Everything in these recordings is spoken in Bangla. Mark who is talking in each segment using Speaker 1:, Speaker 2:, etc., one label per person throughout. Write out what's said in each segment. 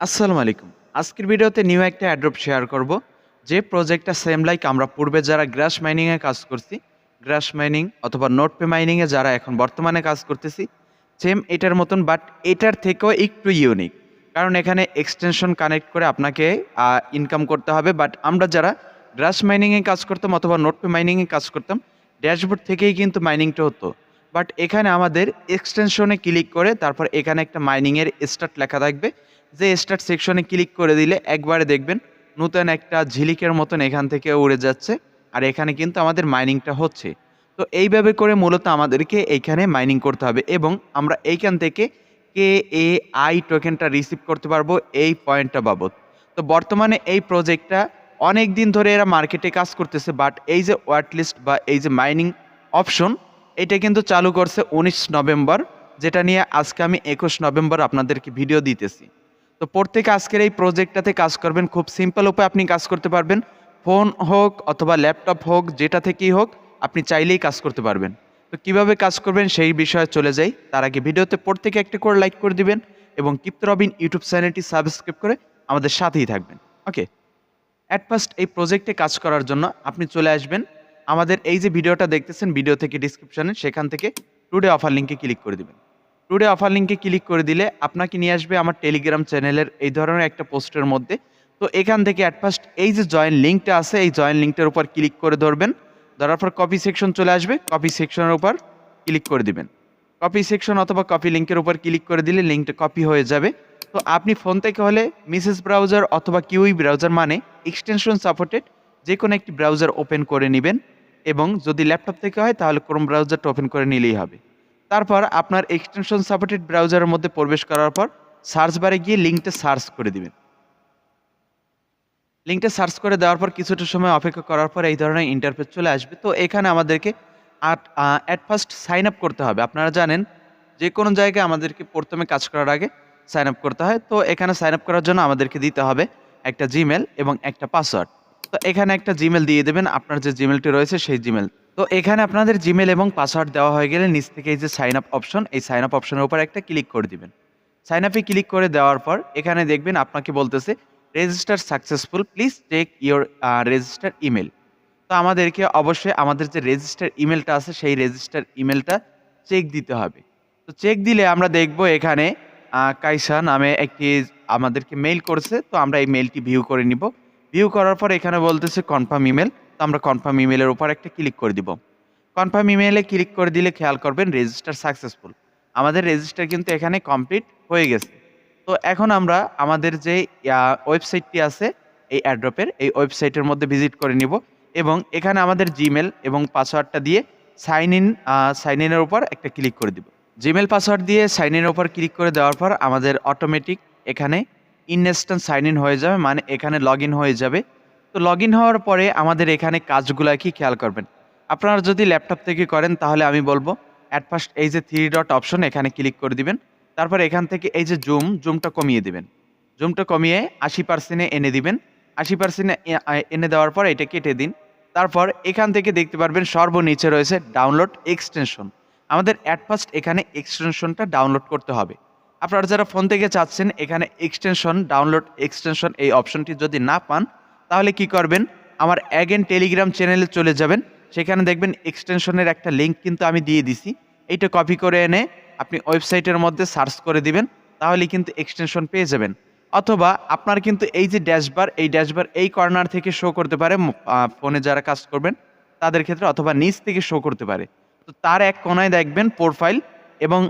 Speaker 1: আসসালামু আলাইকুম। আজকের ভিডিওতে নিউ একটা অ্যাড্রপ শেয়ার করব। যে প্রজেক্টটা সেম লাইক আমরা পূর্বে যারা গ্রাস মাইনিংয়ে কাজ করছি গ্রাস মাইনিং অথবা নোট পে মাইনিংয়ে যারা এখন বর্তমানে কাজ করতেছি সেম এটার মতন বাট এটার থেকেও একটু ইউনিক কারণ এখানে এক্সটেনশন কানেক্ট করে আপনাকে ইনকাম করতে হবে বাট আমরা যারা গ্রাস মাইনিংয়ে কাজ করতাম অথবা নোট পে মাইনিংয়ে কাজ করতাম ড্যাশবোর্ড থেকেই কিন্তু মাইনিংটা হতো। বাট এখানে আমাদের এক্সটেনশনে ক্লিক করে তারপর এখানে একটা মাইনিংয়ের স্টার্ট লেখা থাকবে। যে স্টার্ট সেকশনে ক্লিক করে দিলে একবারে দেখবেন নতুন একটা ঝিলিকের মতন এখান থেকে উড়ে যাচ্ছে আর এখানে কিন্তু আমাদের মাইনিংটা হচ্ছে। তো এইভাবে করে মূলত আমাদেরকে এইখানে মাইনিং করতে হবে এবং আমরা এইখান থেকে কে এ আই টোকেনটা রিসিভ করতে পারব এই পয়েন্টটা বাবদ। তো বর্তমানে এই প্রজেক্টটা অনেক দিন ধরে এরা মার্কেটে কাজ করতেছে বাট এই যে ওয়াট লিস্ট বা এই যে মাইনিং অপশন এটা কিন্তু চালু করছে উনিশ নভেম্বর, যেটা নিয়ে আজকে আমি একুশ নভেম্বর আপনাদেরকে ভিডিও দিতেছি। তো প্রত্যেকে আজকের এই প্রজেক্টটাতে কাজ করবেন, খুব সিম্পল উপায় আপনি কাজ করতে পারবেন। ফোন হোক অথবা ল্যাপটপ হোক, যেটা থেকেই হোক, আপনি চাইলেই কাজ করতে পারবেন। তো কীভাবে কাজ করবেন সেই বিষয়ে চলে যাই। তার আগে ভিডিওতে প্রত্যেকে একটা করে লাইক করে দিবেন এবং কিপ্ত রবিন ইউটিউব চ্যানেলটি সাবস্ক্রাইব করে আমাদের সাথেই থাকবেন। ওকে অ্যাট ফার্স্ট এই প্রজেক্টে কাজ করার জন্য আপনি চলে আসবেন। আমাদের এই যে ভিডিওটা দেখতেছেন ভিডিও থেকে ডিসক্রিপশনে সেখান থেকে টুডে অফার লিঙ্কে ক্লিক করে দিবেন। টুডে অফার লিঙ্কে ক্লিক করে দিলে আপনাকে নিয়ে আসবে আমার টেলিগ্রাম চ্যানেলের এই ধরনের একটা পোস্টের মধ্যে। তো এখান থেকে অ্যাট ফার্স্ট এই যে জয়েন লিঙ্কটা আছে, এই জয়েন লিঙ্কটার উপর ক্লিক করে ধরবেন। ধরার পর কপি সেকশন চলে আসবে। কপি সেকশনের উপর ক্লিক করে দিবেন। কপি সেকশন অথবা কপি লিঙ্কের উপর ক্লিক করে দিলে লিঙ্কটা কপি হয়ে যাবে। তো আপনি ফোন থেকে হলে মিসেস ব্রাউজার অথবা কিউই ব্রাউজার মানে এক্সটেনশন সাপোর্টেড যে কোনো একটি ব্রাউজার ওপেন করে নেবেন এবং যদি ল্যাপটপ থেকে হয় তাহলে ক্রোম ব্রাউজারটা ওপেন করে নিলেই হবে। তারপর আপনার এক্সটেনশন সাপোর্টেড ব্রাউজারের মধ্যে প্রবেশ করার পর সার্চ বারে গিয়ে লিঙ্কটা সার্চ করে দিবেন। লিঙ্কটা সার্চ করে দেওয়ার পর কিছুটা সময় অপেক্ষা করার পর এই ধরনের ইন্টারফেস চলে আসবে। তো এখানে আমাদেরকে অ্যাট ফার্স্ট সাইন আপ করতে হবে। আপনারা জানেন যে কোনো জায়গায় আমাদেরকে প্রথমে কাজ করার আগে সাইন আপ করতে হয়। তো এখানে সাইন আপ করার জন্য আমাদেরকে দিতে হবে একটা জিমেল এবং একটা পাসওয়ার্ড তো এখানে একটা জিমেল দিয়ে দেবেন। আপনার যে জিমেলটি রয়েছে সেই জিমেল তো এখানে আপনাদের জিমেল এবং পাসওয়ার্ড দেওয়া হয়ে গেলে নিচ থেকে এই যে সাইন আপ অপশন এই সাইন আপ অপশনের উপর একটা ক্লিক করে দিবেন। সাইন আপে ক্লিক করে দেওয়ার পর এখানে দেখবেন আপনাকে বলতেছে register successful please take your register email তো আমাদেরকে অবশ্যই আমাদের যে রেজিস্টার ইমেলটা আছে, সেই রেজিস্টার ইমেলটা চেক দিতে হবে। তো চেক দিলে আমরা দেখব এখানে কাইসা নামে একটি আমাদেরকে মেইল করেছে, তো আমরা এই মেইলটি ভিউ করে নিব। ভিউ করার পর এখানে বলতেছে কনফার্ম ইমেল তো আমরা কনফার্ম ইমেলের উপর একটা ক্লিক করে দিব। কনফার্ম ইমেলে ক্লিক করে দিলে খেয়াল করবেন রেজিস্টার সাকসেসফুল আমাদের রেজিস্টার কিন্তু এখানে কমপ্লিট হয়ে গেছে। তো এখন আমরা আমাদের যে ওয়েবসাইটটি আছে, এই অ্যাড্রপের এই ওয়েবসাইটের মধ্যে ভিজিট করে নিব এবং এখানে আমাদের জিমেল এবং পাসওয়ার্ডটা দিয়ে সাইন ইন সাইন ইনের উপর একটা ক্লিক করে দিব। জিমেল পাসওয়ার্ড দিয়ে সাইন ইনের উপর ক্লিক করে দেওয়ার পর আমাদের অটোমেটিক এখানে ইনস্ট্যান্ট সাইন ইন হয়ে যাবে মানে এখানে লগ হয়ে যাবে। তো লগ হওয়ার পরে আমাদের এখানে কাজগুলো কি খেয়াল করবেন? আপনারা যদি ল্যাপটপ থেকে করেন, তাহলে আমি বলব অ্যাট ফার্স্ট এই যে থ্রি ডট অপশন এখানে ক্লিক করে দিবেন, তারপর এখান থেকে এই যে জুম জুমটা কমিয়ে দিবেন। জুমটা কমিয়ে আশি পার্সেন্টে এনে দিবেন। আশি পার্সেন্টে এনে দেওয়ার পর এটা কেটে দিন। তারপর এখান থেকে দেখতে পারবেন সর্বনিচে রয়েছে ডাউনলোড এক্সটেনশন আমাদের অ্যাট ফার্স্ট এখানে এক্সটেনশনটা ডাউনলোড করতে হবে। আপনারা যারা ফোন থেকে চাচ্ছেন, এখানে এক্সটেনশন ডাউনলোড এক্সটেনশন এই অপশনটি যদি না পান তাহলে কি করবেন? আমার অ্যাগেন টেলিগ্রাম চ্যানেলে চলে যাবেন। সেখানে দেখবেন এক্সটেনশনের একটা লিঙ্ক কিন্তু আমি দিয়ে দিছি। এইটা কপি করে এনে আপনি ওয়েবসাইটের মধ্যে সার্চ করে দিবেন, তাহলে কিন্তু এক্সটেনশন পেয়ে যাবেন। অথবা আপনার কিন্তু এই যে ড্যাশবার এই ড্যাশবার এই কর্নার থেকে শো করতে পারে ফোনে যারা কাজ করবেন, তাদের ক্ষেত্রে অথবা নিচ থেকে শো করতে পারে। তো তার এক কোনায় দেখবেন প্রোফাইল এবং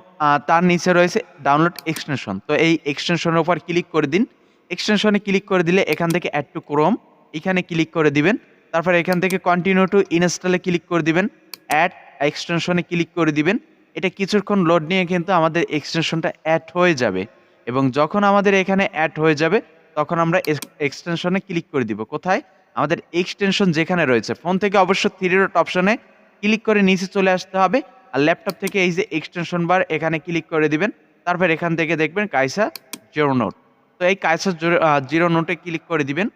Speaker 1: তার নিচে রয়েছে ডাউনলোড এক্সটেনশন তো এই এক্সটেনশনের উপর ক্লিক করে দিন। এক্সটেনশনে ক্লিক করে দিলে এখান থেকে অ্যাড টু ক্রোম এখানে ক্লিক করে দিবেন। তারপর এখান থেকে কন্টিনিউ টু ইনস্টলে ক্লিক করে দিবেন। অ্যাড এক্সটেনশনে ক্লিক করে দিবেন। এটা কিছুক্ষণ লোড নিয়ে কিন্তু আমাদের এক্সটেনশনটা অ্যাড হয়ে যাবে। এবং যখন আমাদের এখানে অ্যাড হয়ে যাবে, তখন আমরা এক্সটেনশনে ক্লিক করে দিব। কোথায়? আমাদের এক্সটেনশন যেখানে রয়েছে। ফোন থেকে অবশ্য থ্রি ডট অপশনে ক্লিক করে নিচে চলে আসতে হবে। আর ল্যাপটপ থেকে এই যে এক্সটেনশন বার এখানে ক্লিক করে দিবেন। তারপর এখান থেকে দেখবেন কাইসা জিরো নোট তো এই কাইসা জিরো নোটে ক্লিক করে দিবেন।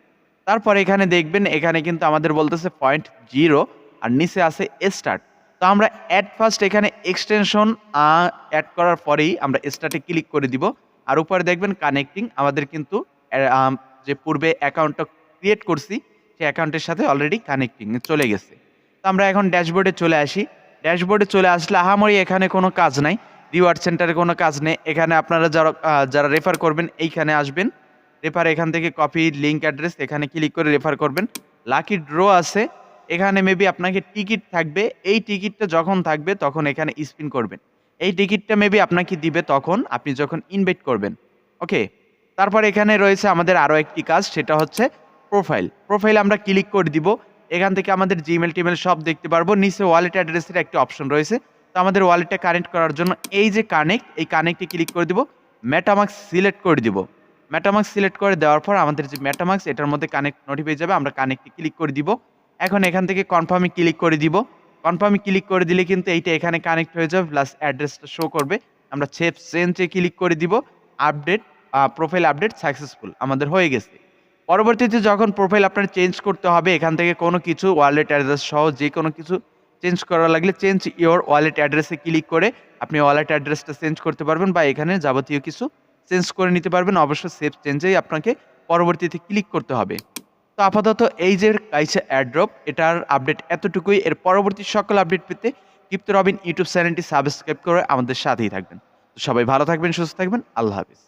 Speaker 1: তারপর এখানে দেখবেন, এখানে কিন্তু আমাদের বলতেছে পয়েন্ট জিরো আর নিচে আছে স্টার্ট তো আমরা অ্যাড ফার্স্ট এখানে এক্সটেনশন অ্যাড করার পরেই আমরা স্টার্টে ক্লিক করে দিব। আর উপরে দেখবেন কানেক্টিং আমাদের কিন্তু যে পূর্বে অ্যাকাউন্টটা ক্রিয়েট করছি, সেই অ্যাকাউন্টের সাথে অলরেডি কানেক্টিং চলে গেছে। তো আমরা এখন ড্যাশবোর্ডে চলে আসি। ড্যাশবোর্ডে চলে আসলে আহামরি এখানে কোনো কাজ নাই। রিওয়ার্ড সেন্টারে কোনো কাজ নেই। এখানে আপনারা যারা যারা রেফার করবেন, এইখানে আসবেন। রেফার এখান থেকে কপি লিঙ্ক অ্যাড্রেস এখানে ক্লিক করে রেফার করবেন। লাকি ড্র আছে। এখানে মেবি আপনাকে টিকিট থাকবে। এই টিকিটটা যখন থাকবে, তখন এখানে স্পিন করবেন। এই টিকিটটা মেবি আপনাকে দিবে তখন আপনি যখন ইনভাইট করবেন। ওকে তারপর এখানে রয়েছে আমাদের আরও একটি কাজ, সেটা হচ্ছে প্রোফাইল প্রোফাইল আমরা ক্লিক করে দিব। এখান থেকে আমাদের জিমেল টিমেল সব দেখতে পারব। নিচে ওয়ালেট অ্যাড্রেসের একটি অপশন রয়েছে। তো আমাদের ওয়ালেটটা কানেক্ট করার জন্য এই যে কানেক্ট এই কানেক্টে ক্লিক করে দিব। মেটামাক্স সিলেক্ট করে দিব। মেটামাক্স সিলেক্ট করে দেওয়ার পর আমাদের যে মেটামাক্স এটার মধ্যে কানেক্ট নোটিফাই যাবে। আমরা কানেক্টে ক্লিক করে দিব। এখন এখান থেকে কনফার্মে ক্লিক করে দিব। কনফার্মে ক্লিক করে দিলে কিন্তু এইটা এখানে কানেক্ট হয়ে যাবে প্লাস অ্যাড্রেসটা শো করবে। আমরা সেভ চেঞ্জে ক্লিক করে দিব। আপডেট প্রোফাইল আপডেট সাকসেসফুল আমাদের হয়ে গেছে। পরবর্তীতে যখন প্রোফাইল আপনার চেঞ্জ করতে হবে, এখান থেকে কোনো কিছু ওয়ালেট অ্যাড্রেস সহ যে কোনো কিছু চেঞ্জ করা লাগলে চেঞ্জ ইওর ওয়ালেট অ্যাড্রেসে ক্লিক করে আপনি ওয়ালেট অ্যাড্রেসটা চেঞ্জ করতে পারবেন বা এখানে যাবতীয় কিছু চেঞ্জ করে নিতে পারবেন। অবশ্যই সেভ চেঞ্জেই আপনাকে পরবর্তীতে ক্লিক করতে হবে। তো আপাতত এই যে কাইসা অ্যাড্রপ এটার আপডেট এতটুকুই। এর পরবর্তী সকল আপডেট পেতে কিপ্ত রবিন ইউটিউব চ্যানেলটি সাবস্ক্রাইব করে আমাদের সাথেই থাকবেন। তো সবাই ভালো থাকবেন, সুস্থ থাকবেন। আল্লাহ হাফিজ।